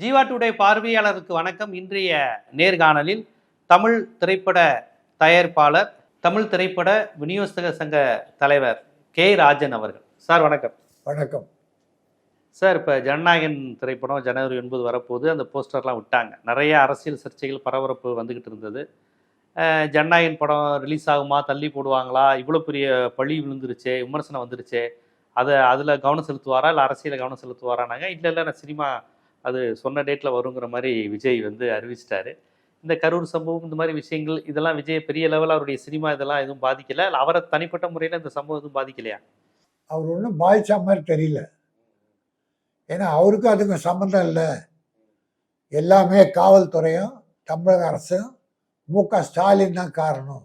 Jeeva today பார்வையாளருக்கு வணக்கம். இன்றைய நேர்காணலில் தமிழ் திரைப்பட தயாரிப்பாளர் தமிழ் திரைப்பட விநியோகஸ்தக சங்க தலைவர் கே ராஜன் அவர்கள். சார் வணக்கம். வணக்கம். சார் இப்போ ஜனநாயகன் திரைப்படம் ஜனவரி ஒன்பது வரப்போகுது. அந்த போஸ்டர்லாம் விட்டாங்க. நிறைய அரசியல் சர்ச்சைகள் பரபரப்பு வந்துக்கிட்டு இருந்தது. ஜனநாயகன் படம் ரிலீஸ் ஆகுமா? தள்ளி போடுவாங்களா? இவ்வளோ பெரிய பழி விழுந்துருச்சே விமர்சனம் வந்துருச்சே. அதை அதில் கவனம் செலுத்துவாரா? இல்லை அரசியலில் கவனம் செலுத்துவாரானாங்க இல்லை இல்லை நான் சினிமா அது சொன்ன டேட்டில் வருங்கிற மாதிரி விஜய் வந்து அறிவிச்சிட்டாரு. இந்த கரூர் சம்பவம் இந்த மாதிரி விஷயங்கள் இதெல்லாம் விஜய் பெரிய லெவலில் அவருடைய சினிமா இதெல்லாம் எதுவும் பாதிக்கல. இல்லை அவரை தனிப்பட்ட முறையில் இந்த சம்பவம் எதுவும் பாதிக்கலையா? அவர் ஒன்றும் பாதித்த மாதிரி தெரியல. ஏன்னா அவருக்கும் அதுக்கும் சம்மந்தம் இல்லை. எல்லாமே காவல்துறையும் தமிழக அரசும் மு க ஸ்டாலின் தான் காரணம்.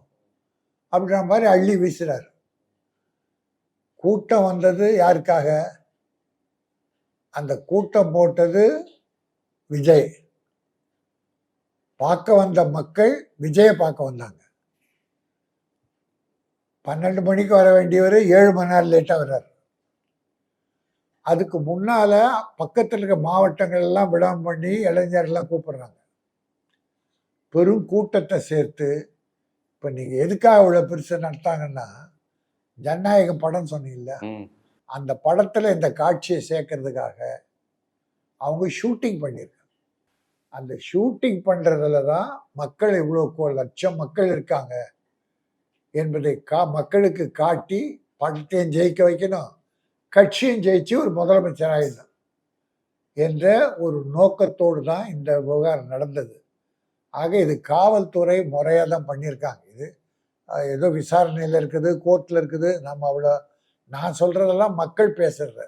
அப்படின்ற மாதிரி அள்ளி வீசுகிறார் கூட்டம் வந்தது யாருக்காக? அந்த கூட்டம் போட்டது விஜய். பார்க்க வந்த மக்கள் விஜயை பார்க்க வந்தாங்க. பன்னெண்டு மணிக்கு வர வேண்டியவர் ஏழு மணி நேரம் லேட்டாக வர்றார். அதுக்கு முன்னால பக்கத்தில் இருக்க மாவட்டங்கள் எல்லாம் விடாம பண்ணி இளைஞர்லாம் கூப்பிடுறாங்க. பெரும் கூட்டத்தை சேர்த்து இப்போ நீங்கள் எதுக்காக இவ்வளோ பெருசு நடத்தாங்கன்னா ஜனநாயக படம் சொன்னீங்கல்ல. அந்த படத்தில் இந்த காட்சியை சேர்க்கறதுக்காக அவங்க ஷூட்டிங் பண்ணியிருக்காங்க. அந்த ஷூட்டிங் பண்ணுறதுல தான் மக்கள் இவ்வளோ கோ- லட்சம் மக்கள் இருக்காங்க என்பதை கா மக்களுக்கு காட்டி படத்தையும் ஜெயிக்க வைக்கணும் கட்சியும் ஜெயிச்சு ஒரு முதலமைச்சர் ஆகிடணும் என்ற ஒரு நோக்கத்தோடு தான் இந்த விவகாரம் நடந்தது. ஆக இது காவல்துறை முறையாக தான் பண்ணியிருக்காங்க. இது ஏதோ விசாரணையில் இருக்குது கோர்ட்டில் இருக்குது. நம்ம அவ்வளோ நான் சொல்றதெல்லாம் மக்கள் பேசுறத.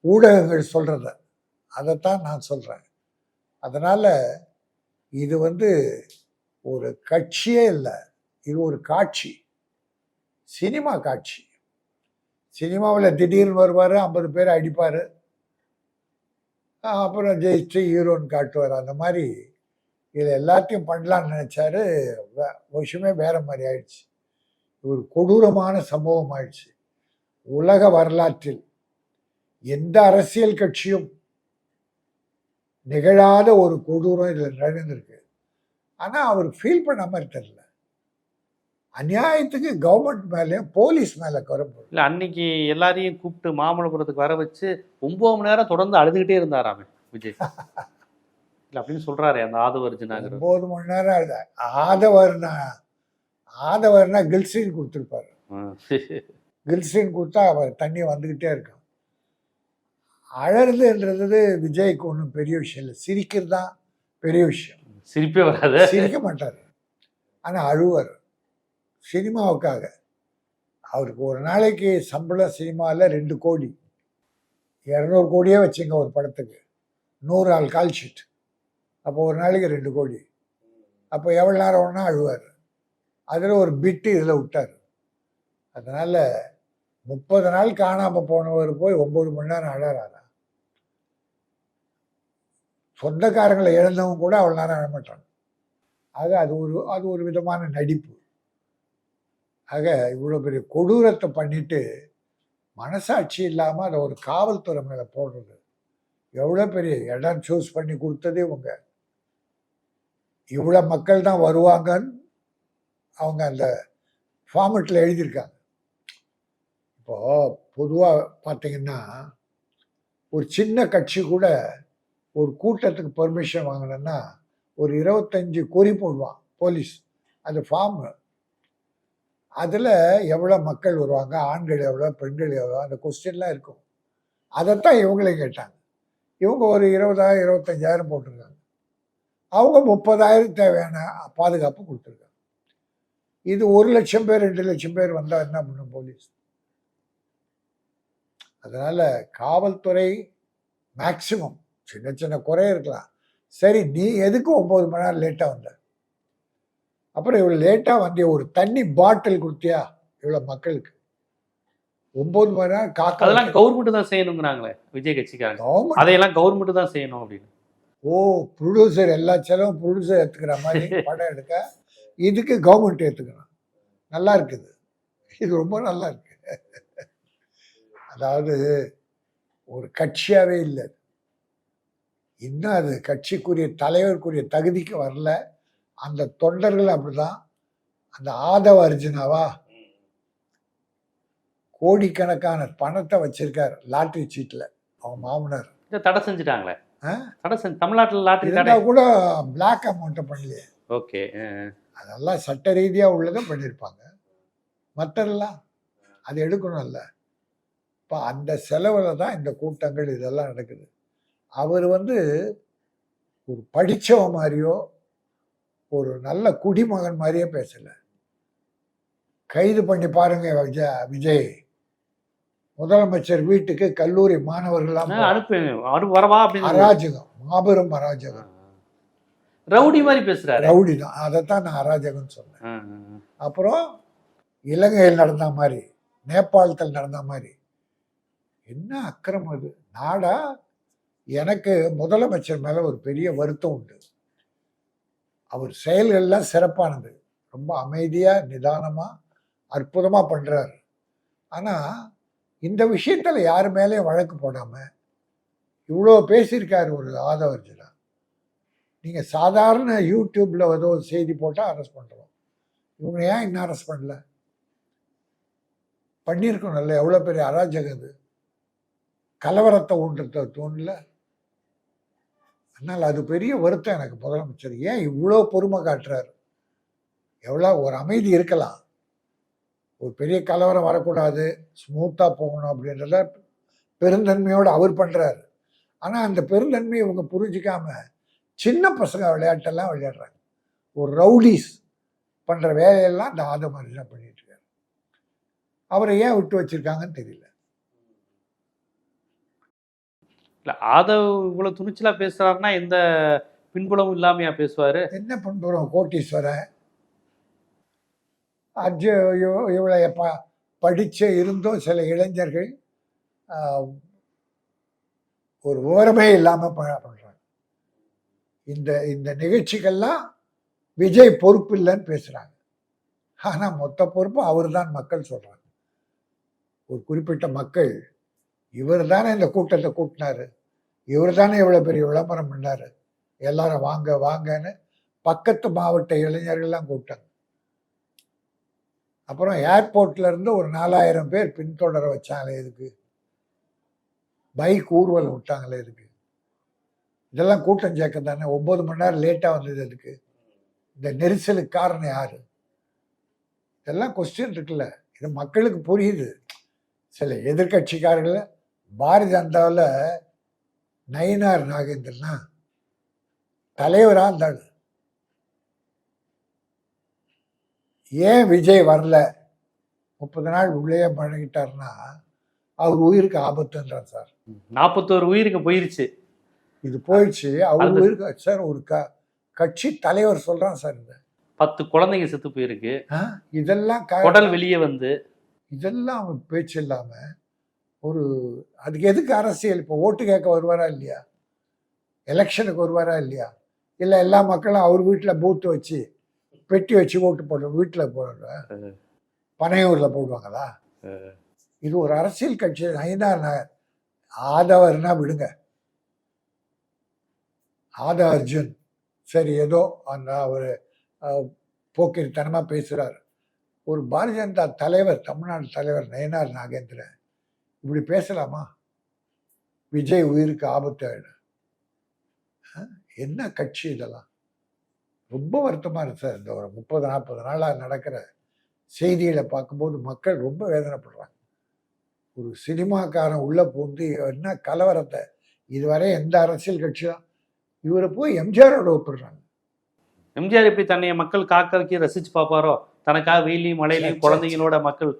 ஊடகங்கள் சொல்றத. அதைத்தான் நான் சொல்றேன். அதனால இது வந்து ஒரு கட்சியே இல்லை. இது ஒரு காட்சி. சினிமா காட்சி. சினிமாவில் திடீர்னு வருவார் ஐம்பது பேர் அடிப்பார். அப்புறம் ஜெயிச்சு ஹீரோன்னு காட்டுவார். அந்த மாதிரி இது எல்லாத்தையும் பண்ணலான்னு நினச்சாரு. வே- விஷயமே வேற மாதிரி ஆயிடுச்சு. ஒரு கொடூரமான சம்பவம் ஆயிடுச்சு. உலக வரலாற்றில் எந்த அரசியல் கட்சியும் நிகழாத ஒரு கொடூரம் இதில் நடந்திருக்கு. ஆனால் அவர் ஃபீல் பண்ண மாதிரி தெரியல அநியாயத்துக்கு கவர்மெண்ட் மேலேயும் போலீஸ் மேலே குறைப்பு இல்லை அன்னைக்கு எல்லாரையும் கூப்பிட்டு மாமல்லபுரத்துக்கு வர வச்சு ஒன்பது மணி நேரம் தொடர்ந்து அழுதுகிட்டே இருந்தாராமே விஜய். இல்லை அப்படின்னு சொல்றாரு அந்த ஆதவர்ஜுனாங்கிற ஒன்பது மணி நேரம் அழுத ஆதவர்னா ஆதவர்னா கில்சின் கொடுத்துருப்பாரு. கில்சின் கொடுத்தா அவர் தண்ணி வந்துக்கிட்டே இருக்கும். அழறதுன்றது விஜய்க்கு ஒன்றும் பெரிய விஷயம் இல்லை. சிரிக்கிறது தான் பெரிய விஷயம். சிரிப்பே வராது. சிரிக்க மாட்டார். ஆனால் அழுவார். சினிமாவுக்காக. அவருக்கு ஒரு நாளைக்கு சம்பளம் சினிமாவில் ரெண்டு கோடி. இரநூறு கோடியே வச்சுங்க ஒரு படத்துக்கு. நூறு நாள் கால் ஷீட் அப்போ ஒரு நாளைக்கு ரெண்டு கோடி. அப்போ எவ்வளோ நேரம் வேணா அழுவார். அதில் ஒரு பிட்டு இதில் விட்டார். அதனால் முப்பது நாள் காணாமல் போனவர் போய் ஒம்பது மணி நேரம் அழறாரா? சொந்தக்காரங்களை இழந்தவங்க கூட அவ்வளோ நேரம் அழமாட்டாங்க ஆக அது ஒரு அது ஒரு விதமான நடிப்பு. ஆக இவ்வளோ பெரிய கொடூரத்தை பண்ணிட்டு மனசாட்சி இல்லாமல் அதை ஒரு காவல்துறை மேலே போடுறது. எவ்வளோ பெரிய இடம் சூஸ் பண்ணி கொடுத்ததே இவங்க. இவ்வளோ மக்கள் தான் வருவாங்கன்னு அவங்க அந்த ஃபார்மெட்டில் எழுதியிருக்காங்க. இப்போ பொதுவாக பார்த்தீங்கன்னா ஒரு சின்ன கட்சி கூட ஒரு கூட்டத்துக்கு பர்மிஷன் வாங்கணும்னா ஒரு இருபத்தஞ்சு குறி போடுவான் போலீஸ். அந்த ஃபார்ம் அதில் எவ்வளோ மக்கள் வருவாங்க ஆண்கள் எவ்வளோ பெண்கள் எவ்வளோ அந்த கொஸ்டின்லாம் இருக்கும். அதைத்தான் இவங்களே கேட்டாங்க. இவங்க ஒரு இருபதாயிரம் இருபத்தஞ்சாயிரம் போட்டிருக்காங்க. அவங்க முப்பதாயிரம் தேவையான பாதுகாப்பு கொடுத்துருக்காங்க. இது ஒரு லட்சம் பேர் ரெண்டு லட்சம் பேர் வந்தால் என்ன பண்ணும் போலீஸ்? அதனால் காவல்துறை மேக்சிமம் சின்ன சின்ன குறை இருக்கலாம். சரி நீ எதுக்கு ஒம்பது மணி நேரம் லேட்டாக வந்த? அப்புறம் இவ்வளோ லேட்டாக வந்திய ஒரு தண்ணி பாட்டில் கொடுத்தியா? இவ்வளோ மக்களுக்கு. ஒம்பது மணி நேரம் காக்கா அதெல்லாம் கவர்மெண்ட் தான் செய்யணுங்கிறாங்களே விஜய் கட்சிக்காரங்க. அதையெல்லாம் கவர்மெண்ட் தான் செய்யணும் அப்படின்னு. ஓ ப்ரொடியூசர் எல்லா செலவும் ப்ரொடியூசர் எடுத்துக்கிற மாதிரி படம் எடுக்க இதுக்கு கவர்மெண்ட் எடுத்துக்கணும் நல்லா இருக்குது. இது ரொம்ப நல்லா இருக்கு. அதாவது ஒரு கட்சியாவே இல்லை. இன்னும் அது? கட்சிக்குரிய தலைவருக்குரிய தகுதிக்கு வரல. அந்த தொண்டர்கள் அப்படிதான். அந்த ஆதவ அர்ஜுனாவா? கோடிக்கணக்கான பணத்தை வச்சிருக்கார் லாட்டரி சீட்ல. அவன் மாமனார். தடை செஞ்சுட்டாங்களே? தடை செஞ்சு தமிழ்நாட்டில் தடை. கூட பிளாக் அமௌண்ட்டை பண்ணலையே. ஓகே அதெல்லாம் சட்ட ரீதியா உள்ளதை பண்ணியிருப்பாங்க. மற்றதெல்லாம் அது எடுக்கணும்ல. இப்போ அந்த செலவில் தான் இந்த கூட்டங்கள் இதெல்லாம் நடக்குது. அவர் வந்து ஒரு படிச்சவன் மாதிரியோ ஒரு நல்ல குடிமகன் மாதிரியே பேசல. கைது பண்ணி பாருங்க விஜய் விஜய். முதலமைச்சர் வீட்டுக்கு கல்லூரி அப்படின்னு அராஜகம் மாபெரும் அராஜகம். ரவுடி மாதிரி பேசுறாரு. ரவுடி தான் அதைத்தான் நான் அராஜகம்னு சொன்னேன். அப்புறம் இலங்கையில் நடந்த மாதிரி நேபாளத்தில் நடந்த மாதிரி என்ன அக்கிரமம் அது நாடா? எனக்கு முதலமைச்சர் மேல ஒரு பெரிய வருத்தம் உண்டு. அவர் செயல்கள்லாம் சிறப்பானது. ரொம்ப அமைதியா நிதானமா அற்புதமா பண்றாரு. ஆனா இந்த விஷயத்துல யார் மேலேயும் வழக்கு போடாம இவ்வளோ பேசியிருக்காரு ஒரு ஆதவர்ஜனா நீங்க சாதாரண யூடியூப்ல ஏதோ ஒரு செய்தி போட்டால் அரெஸ்ட் பண்றோம். இவங்க ஏன் இன்னும் அரெஸ்ட் பண்ணல? பண்ணியிருக்கணும்ல எவ்வளோ பெரிய அராஜகம் இது? கலவரத்தை ஊன்றத தோணல. அதனால் அது பெரிய வருத்தம் எனக்கு முதலமைச்சர். ஏன் இவ்வளோ பொறுமை காட்டுறாரு? எவ்வளோ ஒரு அமைதி இருக்கலாம். ஒரு பெரிய கலவரம் வரக்கூடாது ஸ்மூத்தாக போகணும் அப்படின்றத பெருந்தன்மையோடு அவர் பண்ணுறாரு ஆனால் அந்த பெருந்தன்மையை இவங்க புரிஞ்சிக்காம சின்ன பசங்க விளையாட்டெல்லாம் விளையாடுறாங்க. ஒரு ரவுடிஸ் பண்ணுற வேலையெல்லாம் இந்த மாதிரி தான் பண்ணிட்டு இருக்காரு. அவரை ஏன் விட்டு வச்சிருக்காங்கன்னு தெரியல. இல்ல ஆதவ் இவ்வளவு துணிச்சலா பேசுறாருன்னா எந்த பின்புலமும் இல்லாமையா பேசுவாரு? என்ன பின்புலம்? கோட்டீஸ்வரன் அஜு இவளைய இவளை ப படிச்ச இருந்தும் சில இளைஞர்கள் ஒரு விவரமே இல்லாமல் பண்ணுறாங்க இந்த இந்த நிகழ்ச்சிகள்லாம் விஜய் பொறுப்பு இல்லைன்னு பேசுகிறாங்க ஆனால் மொத்த பொறுப்பு அவர் தான் மக்கள் சொல்கிறாங்க ஒரு குறிப்பிட்ட மக்கள் இவர் தானே இந்த கூட்டத்தை கூட்டினாரு. இவர் தானே இவ்வளோ பெரிய விளம்பரம் பண்ணார். எல்லாரும் வாங்க வாங்கன்னு பக்கத்து மாவட்ட இளைஞர்கள்லாம் கூப்பிட்டாங்க. அப்புறம் ஏர்போர்ட்ல இருந்து ஒரு நாலாயிரம் பேர் பின்தொடர வச்சாங்களே இதுக்கு. பைக் ஊர்வல் விட்டாங்களே இதுக்கு. இதெல்லாம் கூட்டம் சேர்க்க தானே. ஒன்பது மணி நேரம் லேட்டாக வந்தது அதுக்கு. இந்த நெரிசலுக்கு காரணம் யாரு? இதெல்லாம் கொஸ்டின் இருக்குல்ல. இது மக்களுக்கு புரியுது. சில எதிர்கட்சிக்காரர்கள் பாரதிய ஜனதாவில் நயினார் நாகேந்திரனா? தலைவராக இருந்தாரு ஏன் விஜய் வரல? முப்பது நாள் உள்ளே பழகிட்டாருன்னா அவர் உயிருக்கு ஆபத்துன்றார் சார். நாற்பத்தோரு உயிருக்கு போயிருச்சு. இது போயிடுச்சு. அவர் உயிருக்கு சார் ஒரு க கட்சி தலைவர் சொல்றான் சார் இந்த பத்து குழந்தைங்க செத்து போயிருக்கு. இதெல்லாம் குடல் வெளியே வந்து. இதெல்லாம் பேச்சு இல்லாம ஒரு அதுக்கு எதுக்கு அரசியல்? இப்போ ஓட்டு கேட்க வருவாரா இல்லையா? எலெக்ஷனுக்கு வருவாரா இல்லையா? இல்லை எல்லா மக்களும் அவர் வீட்டில் பூத்து வச்சு பெட்டி வச்சு ஓட்டு போடுற வீட்டில் போடுற பனையூரில் போடுவாங்களா? இது ஒரு அரசியல் கட்சி நகர். ஆதவர்னா விடுங்க. ஆத அர்ஜுன். சரி ஏதோ அந்த அவர் போக்கிரித்தனமாக பேசுகிறார் ஒரு பாரதிய ஜனதா தலைவர் தமிழ்நாடு தலைவர் நயனார் நாகேந்திரன். இப்படி பேசலாமா? விஜய் உயிருக்கு ஆபத்து ஆயிடும்? என்ன கட்சி இதெல்லாம்? ரொம்ப வருத்தமாக இருக்கு சார். இந்த ஒரு முப்பது நாற்பது நாளாக நடக்கிற செய்திகளை பார்க்கும்போது மக்கள் ரொம்ப வேதனைப்படுறாங்க. ஒரு சினிமாக்காரன் உள்ள பூந்து என்ன கலவரத்தை? இதுவரை எந்த அரசியல் கட்சியும் இவரை போய் எம்ஜிஆரோட ஒப்பிடுறாங்க. எம்ஜிஆர் இப்படி தன்னைய மக்கள் காக்கறக்கி ரசிச்சு பார்ப்பாரோ? தனக்காக வெயிலையும் மழையிலையும். குழந்தைங்களோட மக்கள்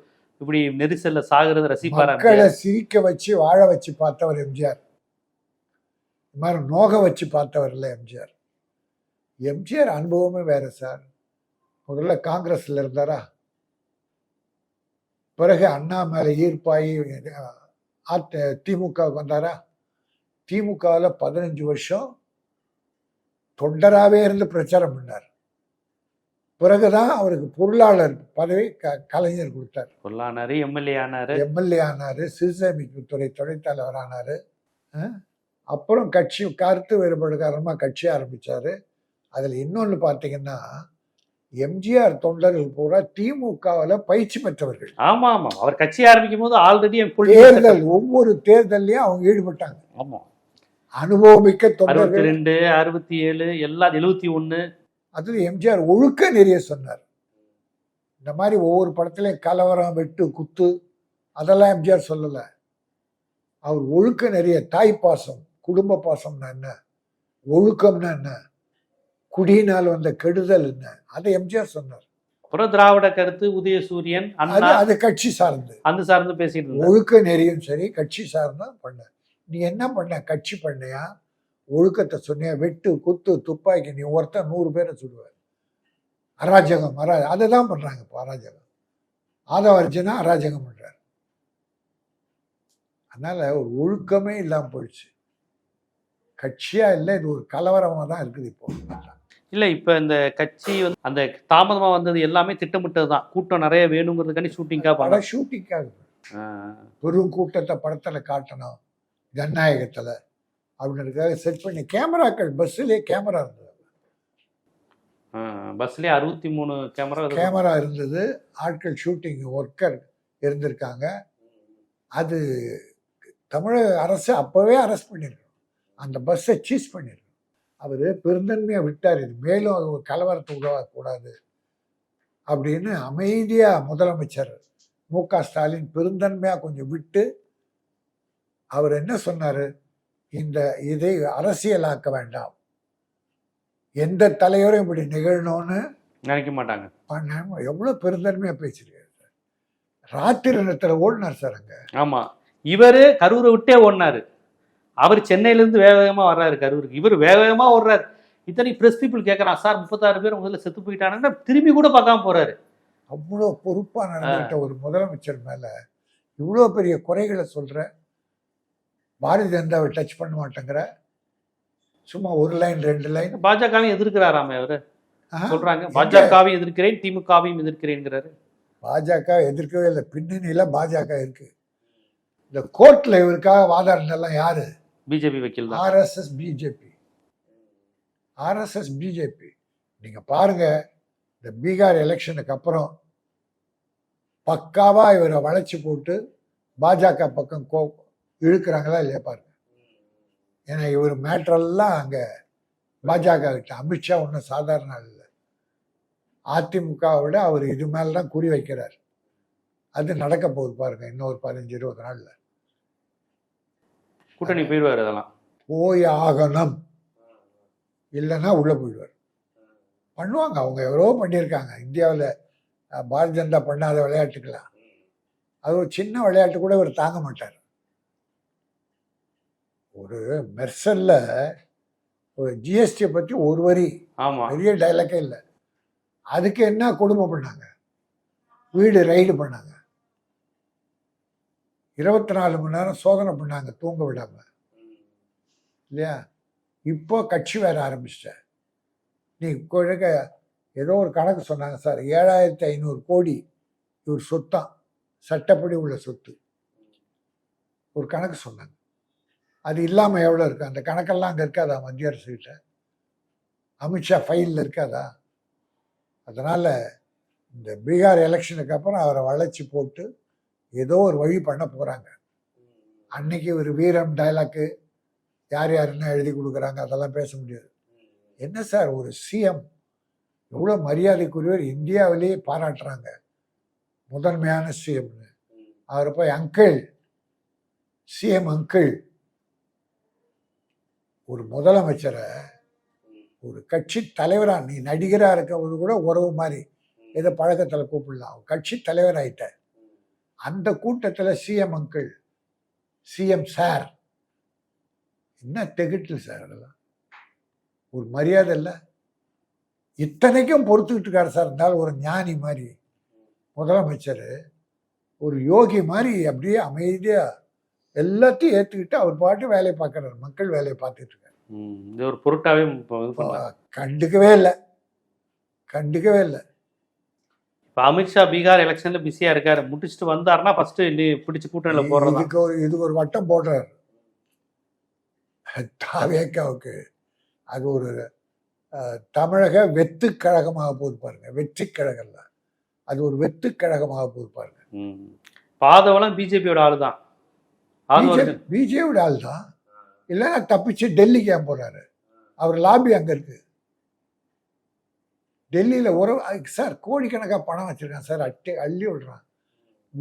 இப்படி நெரிசல்ல சாகுறத ரசிப்பாரா மக்களை சிரிக்க வச்சு வாழ வச்சு பார்த்தவர் எம்ஜிஆர். இந்த மாதிரி நோக வச்சு பார்த்தவர் இல்லை எம்ஜிஆர். எம்ஜிஆர் அனுபவமே வேற சார். முதல்ல காங்கிரஸ்ல இருந்தாரா? பிறகு அண்ணா மேல ஈர்ப்பாகி அஹ், திமுகவுக்கு வந்தாரா? திமுகவில் பதினஞ்சு வருஷம் தொண்டராகவே இருந்து பிரச்சாரம் பண்ணார். பிறகுதான் அவருக்கு பொருளாளர் பதவி க கலைஞர் கொடுத்தார். பொருளானாரு எம்எல்ஏ ஆனாரு. எம்எல்ஏ ஆனாரு சிறுசேமிப்பு துறை துணைத் தலைவர் ஆனாரு. அப்புறம் கட்சி கருத்து வேறுபாடு காரணமாக கட்சி ஆரம்பிச்சாரு. அதில் இன்னொன்று பார்த்தீங்கன்னா எம்ஜிஆர் தொண்டர்கள் பூரா திமுகவில் பயிற்சி பெற்றவர்கள். ஆமா ஆமா அவர் கட்சி ஆரம்பிக்கும் போது ஆல்ரெடி தேர்தல் ஒவ்வொரு தேர்தல்லையும் அவங்க ஈடுபட்டாங்க. ஆமா. அனுபவமிக்க தொண்டர்கள். ரெண்டு அறுபத்தி ஏழு எல்லா எழுபத்தி ஒண்ணு அது எம்ஜிஆர் ஒழுக்க நிறைய சொன்னார். இந்த மாதிரி ஒவ்வொரு படத்துலையும் கலவரம் வெட்டு குத்து அதெல்லாம் எம்ஜிஆர் சொல்லலை. அவர் ஒழுக்க நிறைய தாய் பாசம் குடும்ப பாசம்னா என்ன? ஒழுக்கம்னா என்ன? குடியினால் வந்த கெடுதல் என்ன? அதை எம்ஜிஆர் சொன்னார். அப்புறம் திராவிட கருத்து உதயசூரியன் அது அது கட்சி சார்ந்து. அந்த சார்ந்து பேசிட்டு ஒழுக்க நெறியும் சரி கட்சி சார்ந்தா பண்ண. நீ என்ன பண்ண? கட்சி பண்ணையா? ஒழுக்கத்தை சொன்னியா வெட்டு குத்து துப்பாக்கி நீ ஒருத்தன் நூறு பேரை சுடுவ அராஜகம் அரா அதை தான் பண்றாங்க இப்போ அராஜகம். ஆதவ அர்ஜுனா அராஜகம் பண்றாரு. அதனால ஒரு ஒழுக்கமே இல்லாம போயிடுச்சு. கட்சியா இல்லை இது ஒரு கலவரமா தான் இருக்குது இப்போ. இல்ல இப்ப இந்த கட்சி வந்து அந்த தாமதமா வந்தது எல்லாமே திட்டமிட்டது தான். கூட்டம் நிறைய வேணுங்கிறதுக்காண்டி ஷூட்டிங்கா பட பண்ண ஷூட்டிங்காக பெரும் கூட்டத்தை படத்துல காட்டணும். ஜனநாயகத்துல. அப்படின்றதுக்காக செட் பண்ணி கேமராக்கள் பஸ்ஸிலே கேமரா இருந்தது. பஸ்லயே அறுபத்தி மூணு கேமரா கேமரா இருந்தது. ஆட்கள் ஷூட்டிங் ஒர்க்கர் இருந்திருக்காங்க. அது தமிழக அரசு அப்போவே அரெஸ்ட் பண்ணியிருக்கணும் அந்த பஸ்ஸை சீஸ் பண்ணியிருக்கணும் அவர் பெருந்தன்மையாக விட்டார். இது மேலும் அது ஒரு கலவரத்தை உருவாக்கக்கூடாது அப்படின்னு அமைதியாக முதலமைச்சர் மு க ஸ்டாலின் பெருந்தன்மையாக கொஞ்சம் விட்டு அவர் என்ன சொன்னார்? இந்த இதை அரசியலாக்க வேண்டாம். எந்த தலைவரும் இப்படி நிகழணும்னு நினைக்க மாட்டாங்க. எவ்வளோ பெருந்தன்மையாக பேசியிருக்காரு சார். ராத்திரி நேரத்தில் ஓடினார் சார் அங்கே. ஆமா. இவரு கரூரை விட்டே ஓடினாரு. அவர் சென்னையில இருந்து வேக வேகமா வர்றாரு கரூருக்கு. இவர் வேக வேகமா ஓடுறாரு. இத்தனை பிரஸ் பீப்புள் கேட்கறான் சார் முப்பத்தாறு பேர் முதல்ல செத்து போயிட்டாங்கன்னா திரும்பி கூட பார்க்காம போறாரு. அவ்வளோ பொறுப்பாக நடந்துகிட்ட ஒரு முதலமைச்சர் மேலே இவ்வளோ பெரிய குறைகளை சொல்கிற பாரதிய ஜனதாவை டச் பண்ண மாட்டேங்கிற. சும்மா ஒரு லைன் ரெண்டு லைன் பாஜகவையும் எதிர்க்கிறாராமே அவரு. சொல்றாங்க? பாஜகவையும் எதிர்க்கிறேன் திமுகவையும் எதிர்க்கிறேங்கிறாரு பாஜக எதிர்க்கவே இல்லை. பின்னணியில் பாஜக இருக்கு. இந்த கோர்ட்டில் இவருக்காக வாதாடினெல்லாம் யாரு? பிஜேபி வக்கீல் ஆர்எஸ்எஸ் பிஜேபி. RSS BJP. நீங்க பாருங்க இந்த பீகார் எலெக்ஷனுக்கு அப்புறம் பக்காவா இவரை வளைச்சு போட்டு பாஜக பக்கம் கோ இழுக்கிறாங்களா இல்லையா பாருங்க. ஏன்னா இவர் மேட்ரெல்லாம் அங்க பாஜக கிட்ட அமித்ஷா ஒன்றும் சாதாரண இல்லை. அதிமுகவை விட அவர் இது மேல தான் குறி வைக்கிறார். அது நடக்க போகுது பாருங்க இன்னொரு பதினஞ்சு இருபது நாள்ல. கூட்டணி போயிடுவாரு அதெல்லாம். போய் ஆகணும். இல்லைன்னா உள்ளே போயிடுவார். பண்ணுவாங்க அவங்க எவ்வளோ பண்ணியிருக்காங்க. இந்தியாவில் பாரதிய ஜனதா பண்ணாத விளையாட்டுக்கலாம் அது ஒரு சின்ன விளையாட்டு கூட இவர் தாங்க மாட்டார். ஒரு மெர்சல்ல ஒரு ஜிஎஸ்டியை பற்றி ஒரு வரி. பெரிய டைலாக்கே இல்லை. அதுக்கு என்ன கொடுமை பண்ணாங்க? வீடு ரைடு பண்ணாங்க. இருபத்தி நாலு மணி நேரம் சோதனை பண்ணாங்க தூங்க விடாம. இல்லையா? இப்போ கட்சி வேற ஆரம்பிச்சிட்ட. நீ கொடுக்க ஏதோ ஒரு கணக்கு சொன்னாங்க சார் ஏழாயிரத்தி ஐநூறு கோடி இவர் சொத்தான். சட்டப்படி உள்ள சொத்து. ஒரு கணக்கு சொன்னாங்க. அது இல்லாமல் எவ்வளோ இருக்கும் அந்த கணக்கெல்லாம் அங்கே இருக்காதா மத்திய அரசுக்கிட்ட அமித்ஷா ஃபைலில் இருக்காதா? அதனால் இந்த பீகார் எலெக்ஷனுக்கு அப்புறம் அவரை வளைச்சி போட்டு ஏதோ ஒரு வழி பண்ண போகிறாங்க அன்னைக்கு ஒரு வீரம் டைலாக்கு யார் யாருன்னு எழுதி கொடுக்குறாங்க? அதெல்லாம் பேச முடியாது. என்ன சார்? ஒரு சிஎம் எவ்வளோ மரியாதைக்குரியவர் இந்தியாவிலேயே பாராட்டுறாங்க. முதன்மையான சிஎம்னு அவர் போய் அங்கிள் சிஎம் அங்கிள் ஒரு முதலமைச்சரை ஒரு கட்சி தலைவரா நீ நடிகராக இருக்கவது கூட உறவு மாதிரி ஏதோ பழக்கத்தில் கூப்பிடலாம். கட்சி தலைவராகிட்ட அந்த கூட்டத்தில் சிஎம் அங்கிள் சிஎம் சார் என்ன திகிட்டு சார் அதெல்லாம்? ஒரு மரியாதை இல்லை. இத்தனைக்கும் பொறுத்துக்கிட்டு இருக்காரு சார் இருந்தாலும் ஒரு ஞானி மாதிரி முதலமைச்சர் ஒரு யோகி மாதிரி அப்படியே அமைதியாக எல்லாத்தையும் ஏற்றுக்கிட்டு அவர் பாட்டு வேலையை பார்க்குறாரு. மக்கள் வேலையை பார்த்துட்டு இது ஒரு பொருட்டாவே இது. கண்டுக்கவே இல்லை. கண்டுக்கவே இல்லை. இப்ப அமித்ஷா பீகார் எலெக்ஷன்ல பிஸியா இருக்காரு. முடிச்சுட்டு வந்தாருன்னா ஃபர்ஸ்ட் பிடிச்சு கூட்டணியில போடுறதா இதுக்கு ஒரு இதுக்கு ஒரு வட்டம் போடுறாரு. தாவேக்காவுக்கு அது ஒரு தமிழக வெத்து கழகமாக போகுது பாருங்க. வெற்றி கழகம்ல அது ஒரு வெத்து கழகமாக போகுது பாருங்க. பாதவளம் பிஜேபியோட ஆளு தான் பிஜேபியோட ஆள் தான் இல்லைன்னா தப்பிச்சு டெல்லிக்கு ஏன் போறாரு. அவர் லாபி அங்க இருக்கு. டெல்லியில உறவு சார் கோடிக்கணக்காக பணம் வச்சிருக்கான் சார் அட்டி அள்ளி விடுறான்.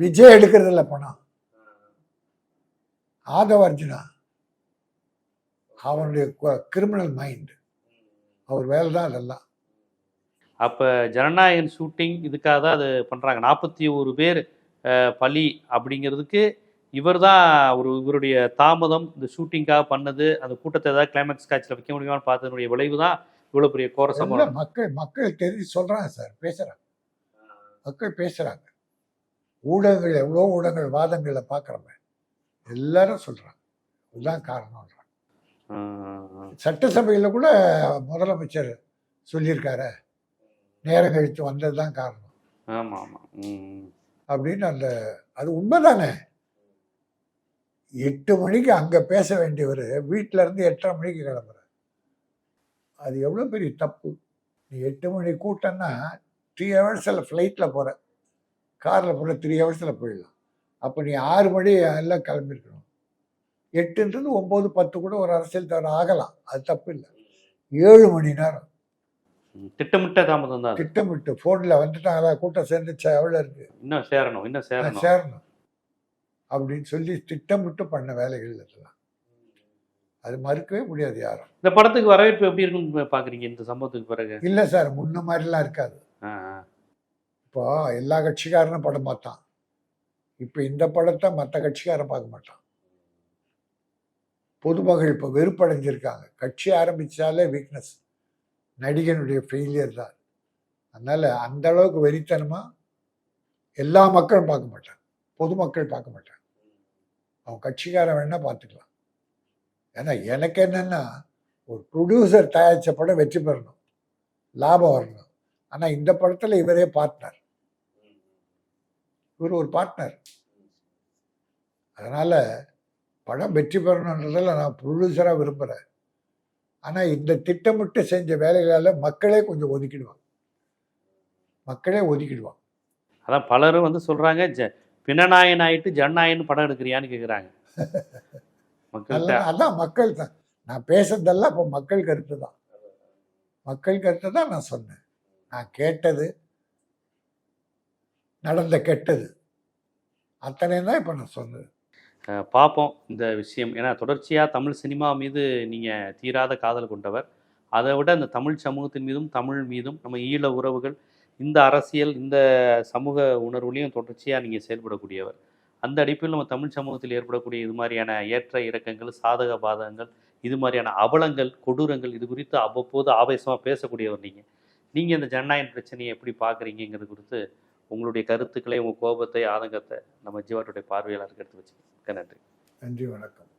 விஜய் எடுக்கிறதில்ல பணம். ஆதவ அர்ஜுனா அவனுடைய கிரிமினல் மைண்ட் அவர் வேலை தான் அதெல்லாம். அப்போ ஜனநாயகன் ஷூட்டிங் இதுக்காக தான் அது பண்ணுறாங்க நாற்பத்தி ஒரு பேர் பலி அப்படிங்கிறதுக்கு இவர் தான் ஒரு இவருடைய தாமதம் இந்த ஷூட்டிங்காக பண்ணது அந்த கூட்டத்தை ஏதாவது கிளைமேக்ஸ் காட்சியில் வைக்க முடியுமான்னு பார்த்ததனுடைய விளைவு தான் இவ்வளோ பெரிய கோர சம்பவம். மக்கள் மக்கள் தெரிஞ்சு சொல்றாங்க சார் பேசுறாங்க. மக்கள் பேசுறாங்க. ஊடகங்கள் எவ்வளோ ஊடகங்கள் வாதங்களை பார்க்குறோமே எல்லாரும் சொல்றாங்க. இதுதான் காரணம்ன்றாங்க. சட்டசபையில் கூட முதலமைச்சர் சொல்லியிருக்காரு. நேரம் கழித்து வந்தது தான் காரணம். ஆமாம். ஆமாம் அப்படின்னு அந்த அது உண்மைதானே? எட்டு மணிக்கு அங்கே பேச வேண்டியவர் வீட்டில இருந்து எட்டரை மணிக்கு கிளம்புற அது எவ்வளோ பெரிய தப்பு. நீ எட்டு மணி கூட்டம்னா த்ரீ ஹவர்ஸில் ஃப்ளைட்டில் போகிற காரில் போகிற த்ரீ ஹவர்ஸில் போயிடலாம். அப்போ நீ ஆறு மணி எல்லாம் கிளம்பிருக்கணும். எட்டுன்றது ஒம்பது பத்து கூட ஒரு அரசியல் தவிர ஆகலாம். அது தப்பு இல்லை. ஏழு மணி நேரம். திட்டமிட்ட தாமதம் தான். திட்டமிட்டு ஃபோனில் வந்துட்டாங்களா கூட்டம் சேர்ந்துச்சா எவ்வளோ இருக்கு? இன்னும் சேரணும் இன்னும் சேரணும். சேரணும். அப்படின்னு சொல்லி திட்டமிட்டு பண்ண வேலைகள் இதெல்லாம் அது மறுக்கவே முடியாது யாரும். இந்த படத்துக்கு வரவேற்பு எப்படி இருக்குன்னு பார்க்குறீங்க இந்த சம்பவத்துக்கு பிறகு? இல்லை சார் முன்ன மாதிரிலாம் இருக்காது. இப்போ எல்லா கட்சிக்காரனும் படம் பார்த்தான். இப்போ இந்த படத்தை மற்ற கட்சிக்காரன் பார்க்க மாட்டான். பொதுமகள் இப்போ வெறுப்படைஞ்சிருக்காங்க. கட்சி ஆரம்பிச்சாலே வீக்னஸ் நடிகனுடைய ஃபெயிலியர் தான். அதனால அந்த அளவுக்கு வெறித்தனமா எல்லா மக்களும் பார்க்க மாட்டாங்க. பொதுமக்கள் பார்க்க மாட்டாங்க. அவன் கட்சிக்காரன் வேணா பார்த்துக்கலாம். ஏன்னா எனக்கு என்னன்னா ஒரு ப்ரொடியூசர் தயாரித்த படம் வெற்றி பெறணும். லாபம் வரணும். ஆனால் இந்த படத்தில் இவரே பார்ட்னர் இவர் ஒரு பார்ட்னர் அதனால் படம் வெற்றி பெறணுன்றதில் நான் ப்ரொடியூசராக விரும்புகிறேன் ஆனால் இந்த திட்டமிட்டு செஞ்ச வேலைகளால் மக்களே கொஞ்சம் ஒதுக்கிடுவாங்க. மக்களே ஒதுக்கிடுவாங்க. அதான் பலரும் வந்து சொல்றாங்க ஜ பினநாயன் ஆயிட்டு ஜனநாயகன் படம் எடுக்கிறியான்னு கேக்குறாங்க. மக்கள்கிட்ட. அதான் மக்கள் தான். நான் பேசுறதெல்லாம் இப்போ மக்கள் கருத்து தான். மக்கள் கருத்து தான் நான் சொன்னேன். நான் கேட்டது நடந்த கெட்டது. அத்தனை தான் இப்போ நான் சொன்னது. பார்ப்போம் இந்த விஷயம். ஏன்னா தொடர்ச்சியாக தமிழ் சினிமா மீது நீங்கள் தீராத காதல் கொண்டவர். அதை விட இந்த தமிழ் சமூகத்தின் மீதும் தமிழ் மீதும் நம்ம ஈழ உறவுகள் இந்த அரசியல் இந்த சமூக உணர்வுலையும் தொடர்ச்சியாக நீங்கள் செயல்படக்கூடியவர். அந்த அடிப்பில் நம்ம தமிழ் சமூகத்தில் ஏற்படக்கூடிய இது மாதிரியான ஏற்ற இறக்கங்கள் சாதக பாதகங்கள் இது மாதிரியான அவலங்கள் கொடூரங்கள் இது குறித்து அவ்வப்போது ஆவேசமாக பேசக்கூடியவர் நீங்கள் நீங்கள் இந்த ஜனநாயக பிரச்சனையை எப்படி பார்க்குறீங்கிறது குறித்து உங்களுடைய கருத்துக்களை உங்கள் கோபத்தை ஆதங்கத்தை நம்ம ஜீவாட்டுடைய பார்வையாளருக்கு எடுத்து வச்சுக்கோங்க நன்றி. நன்றி வணக்கம்.